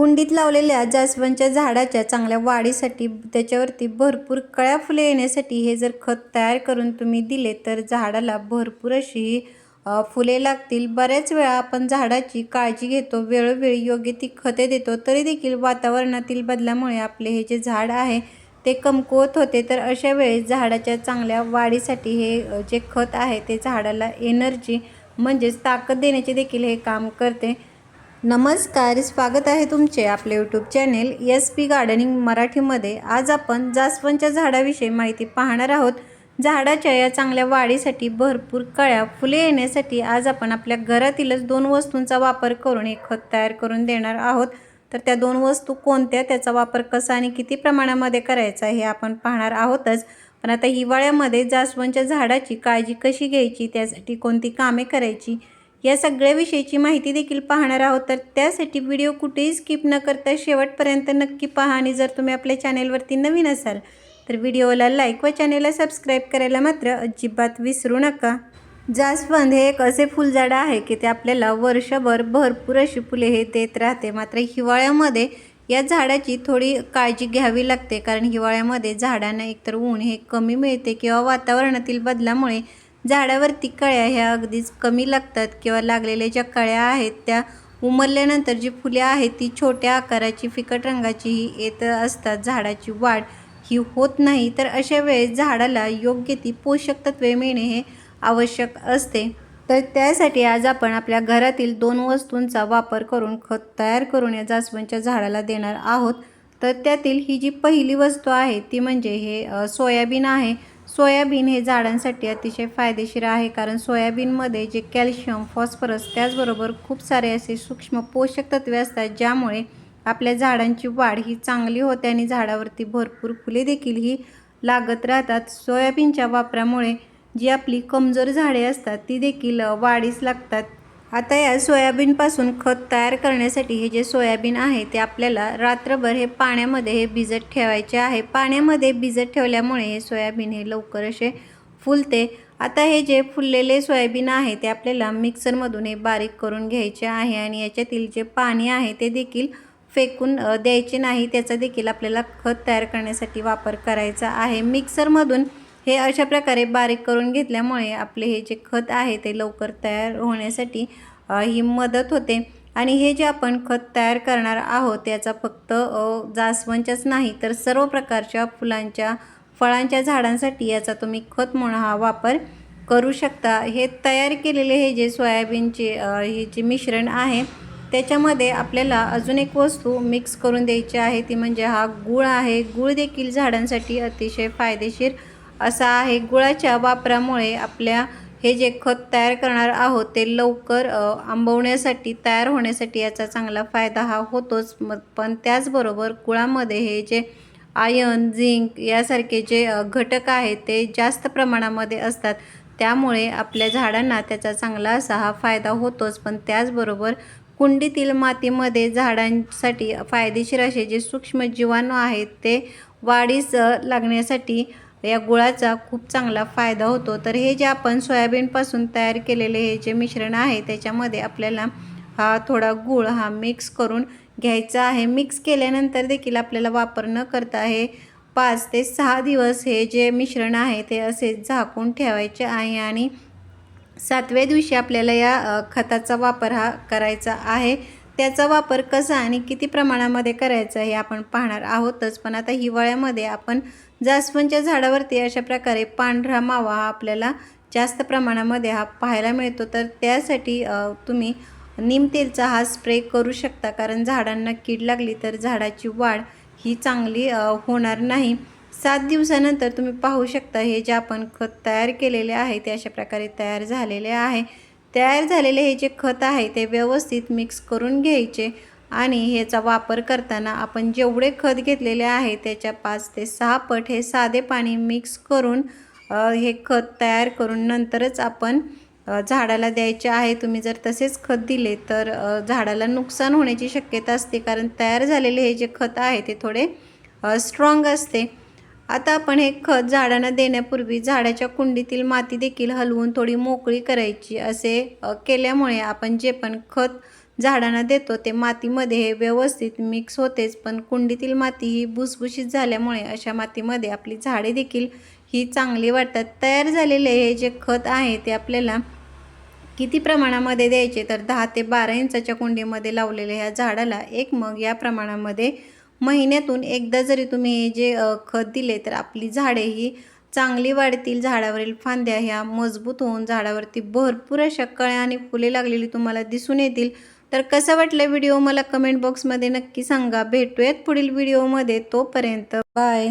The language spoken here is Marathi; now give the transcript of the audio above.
कुंडीत लावलेल्या जास्वंदच्या झाडाच्या चांगल्या वाढीसाठी त्याच्यावरती भरपूर कळ्या फुले येण्यासाठी हे जर खत तयार करून तुम्ही दिले तर झाडाला भरपूर अशी ही, फुले लागतील. बऱ्याच वेळा आपण झाडाची काळजी घेतो वेळोवेळी योग्य ती खते देतो तरी देखील वातावरणातील बदलामुळे आपले हे जे झाड आहे ते कमकुवत होते. तर अशा वेळेस झाडाच्या चांगल्या वाढीसाठी हे जे खत आहे ते झाडाला एनर्जी म्हणजेच ताकद देण्याचे देखील हे काम करते. नमस्कार स्वागत आहे तुमचे आपले YouTube channel S P gardening मराठीमध्ये. आज आपण जास्वंदच्या झाडाविषयी माहिती पाहणार आहोत. झाडाच्या या चांगल्या वाढीसाठी भरपूर कळ्या फुले येण्यासाठी आज आपण आपल्या घरातीलच दोन वस्तूंचा वापर करून एक खत तयार करून देणार आहोत. तर त्या दोन वस्तू कोणत्या त्याचा वापर कसा आणि किती प्रमाणामध्ये करायचा हे आपण पाहणार आहोतच. पण आता हिवाळ्यामध्ये जास्वंदच्या झाडाची काळजी कशी घ्यायची त्यासाठी कोणती कामे करायची या सगळ्याविषयीची माहिती देखील पाहणार आहोत. तर त्यासाठी व्हिडिओ कुठेही स्किप न करता शेवटपर्यंत नक्की पहा आणि जर तुम्ही आपल्या चॅनेलवरती नवीन असाल तर व्हिडिओला लाईक व चॅनेलला सबस्क्राईब करायला मात्र अजिबात विसरू नका. जास्वंद हे एक असे फुलझाडं आहे की ते आपल्याला वर्षभर भरपूर अशी फुले हे देत राहते. मात्र हिवाळ्यामध्ये या झाडाची थोडी काळजी घ्यावी लागते कारण हिवाळ्यामध्ये झाडांना एकतर ऊन हे कमी मिळते किंवा वातावरणातील बदलामुळे झाडावरती कळ्या ह्या अगदीच कमी लागतात किंवा लागलेल्या ज्या कळ्या आहेत त्या उमरल्यानंतर जी फुले आहेत ती छोट्या आकाराची फिकट रंगाची ही येत असतात. झाडाची वाढ ही होत नाही तर अशा वेळेस झाडाला योग्य ती पोषक तत्वे मिळणे हे आवश्यक असते. तर त्यासाठी आज आपण आपल्या घरातील दोन वस्तूंचा वापर करून खत तयार करून या जास्वंदच्या झाडाला देणार आहोत. तर त्यातील ही जी पहिली वस्तू आहे ती म्हणजे हे सोयाबीन आहे. सोयाबीन हे झाडांसाठी अतिशय फायदेशीर आहे कारण सोयाबीनमध्ये जे कॅल्शियम फॉस्फरस त्याचबरोबर खूप सारे असे सूक्ष्म पोषक तत्वे असतात ज्यामुळे आपल्या झाडांची वाढ ही चांगली होते आणि झाडावरती भरपूर फुले देखील ही लागत राहतात. सोयाबीनच्या वापरामुळे जी आपली कमजोर झाडे असतात ती देखील वाढीस लागतात. आता या सोयाबीनपासून खत तयार करण्यासाठी हे जे सोयाबीन आहे ते आपल्याला रात्रभर हे पाण्यामध्ये हे भिजत ठेवायचे आहे. पाण्यामध्ये भिजत ठेवल्यामुळे हे सोयाबीन हे लवकर असे फुलते. आता हे जे फुललेले सोयाबीन आहे ते आपल्याला मिक्सरमधून हे बारीक करून घ्यायचे आहे आणि याच्यातील जे पाणी आहे ते देखील फेकून द्यायचे नाही. त्याचा देखील आपल्याला खत तयार करण्यासाठी वापर करायचा आहे. मिक्सरमधून हे अशा प्रकारे बारीक करून घेतल्यामुळे आपले हे जे खत आहे ते लवकर तयार होण्यासाठी ही मदत होते. आणि हे जे आपण खत तयार करणार आहोत याचा फक्त जास्वंदच्याच नाही तर सर्व प्रकारच्या फुलांच्या फळांच्या झाडांसाठी याचा तुम्ही खत म्हणून हा वापर करू शकता. हे तयार केलेले हे जे सोयाबीनचे हे जे मिश्रण आहे त्याच्यामध्ये आपल्याला अजून एक वस्तू मिक्स करून द्यायची आहे ती म्हणजे हा गूळ आहे. गूळ देखील झाडांसाठी अतिशय फायदेशीर असा आहे. गुळाच्या वापरामुळे आपल्या हे जे खत तयार करणार आहोत ते लवकर आंबवण्यासाठी तयार होण्यासाठी याचा चांगला फायदा हा होतोच. मग पण त्याचबरोबर गुळामध्ये हे जे आयन झिंक यासारखे जे घटक आहेत ते जास्त प्रमाणामध्ये असतात. त्यामुळे आपल्या झाडांना त्याचा चांगला असा हा फायदा होतोच. पण त्याचबरोबर कुंडीतील मातीमध्ये झाडांसाठी फायदेशीर असे जे सूक्ष्म जीवाणू आहेत ते वाढीस लागण्यासाठी तर या गुळाचा खूप चांगला फायदा होतो. तर हे जे आपण सोयाबीनपासून तयार केलेले हे जे मिश्रण आहे त्याच्यामध्ये आपल्याला हा थोडा गूळ हा मिक्स करून घ्यायचा आहे. मिक्स केल्यानंतर देखील आपल्याला वापर न करता हे पाच ते सहा दिवस हे जे मिश्रण आहे ते असे झाकून ठेवायचे आहे आणि सातव्या दिवशी आपल्याला या खताचा वापर हा करायचा आहे. त्याचा वापर कसा आणि किती प्रमाणामध्ये करायचा हे आपण पाहणार आहोतच. पण आता हिवाळ्यामध्ये आपण जास्वंदच्या झाडावरती अशा प्रकारे पांढरा मावा हा आपल्याला जास्त प्रमाणामध्ये हा पाहायला मिळतो. तर त्यासाठी तुम्ही निमतेलचा हा स्प्रे करू शकता. कारण झाडांना कीड लागली तर झाडाची वाढ ही चांगली होणार नाही. सात दिवसानंतर तुम्ही पाहू शकता हे जे आपण खत तयार केलेले आहे ते अशा प्रकारे तयार झालेले आहे. तयार झालेले हे जे खत आहे ते व्यवस्थित मिक्स करून घ्यायचे आणि ह्याचा वापर करताना आपण जेवढे खत घेतलेले आहे त्याच्या पाच ते सहा पट हे साधे पाणी मिक्स करून हे खत तयार करून नंतरच आपण झाडाला द्यायचे आहे. तुम्ही जर तसेच खत दिले तर झाडाला नुकसान होण्याची शक्यता असते. कारण तयार झालेले हे जे खत आहे ते थोडे स्ट्रॉंग असते. आता आपण हे खत झाडांना देण्यापूर्वी झाडाच्या कुंडीतील माती देखील हलवून थोडी मोकळी करायची असे केल्यामुळे आपण जे पण खत झाडांना देतो ते मातीमध्ये हे व्यवस्थित मिक्स होतेच. पण कुंडीतील माती ही भुसभुशीत झाल्यामुळे अशा मातीमध्ये आपली झाडे देखील ही चांगली वाटतात. तयार झालेले हे जे खत आहे ते आपल्याला किती प्रमाणामध्ये द्यायचे? तर दहा ते बारा इंचाच्या कुंडीमध्ये लावलेल्या ह्या झाडाला एक मग या प्रमाणामध्ये महिन्यातून एकदा जरी तुम्ही हे जे खत दिले तर आपली झाडे ही चांगली वाढतील. झाडावरील फांद्या ह्या मजबूत होऊन झाडावरती भरपूर अशा कळ्या आणि फुले लागलेली तुम्हाला दिसून येतील. तर कसं वाटलं व्हिडिओ? मला कमेंट बॉक्समध्ये नक्की सांगा. भेटूयात पुढील व्हिडिओमध्ये. तोपर्यंत बाय.